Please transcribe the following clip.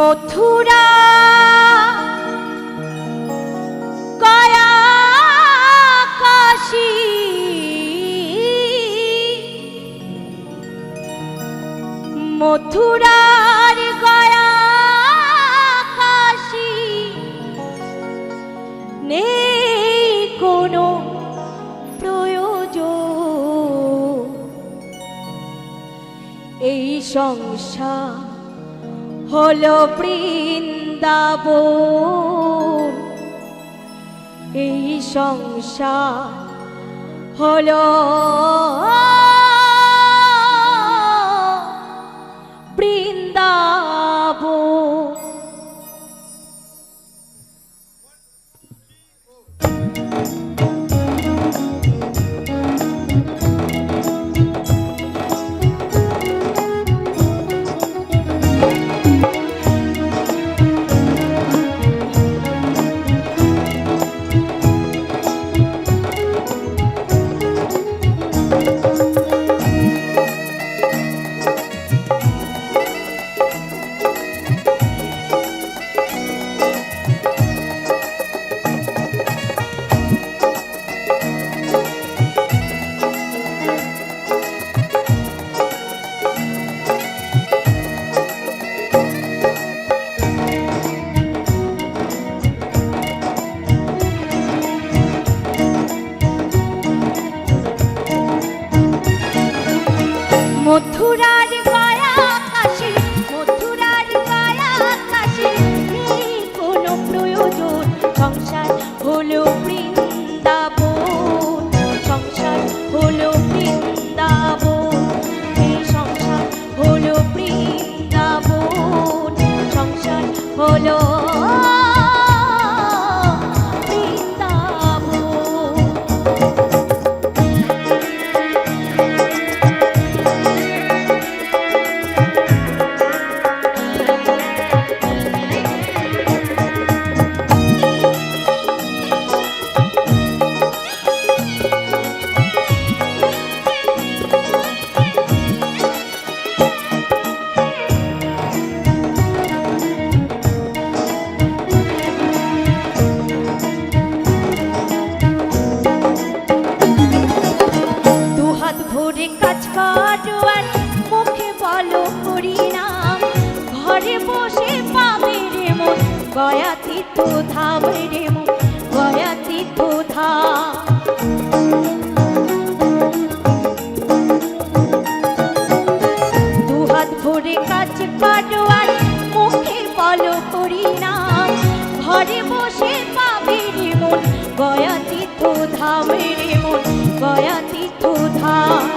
মথুরা। গয়া কাশী মথুরার গয়া কাশী নেই কোনো প্রয়োজন। এই সংসার হলো বৃন্দাবন। এই সংসার হলো মথুরার কাজ মুখে বলো করি নাম ঘরে বসে পাবে রে মন, গয়া তীর্থ ধাম রে মন, গয়া তীর্থ ধাম। ভরে কাজ আর মুখে বলো করি নাম ঘরে বসে পাবে রে মন, গয়া তীর্থ ধাম রে মন, গয়া তীর্থ ধাম।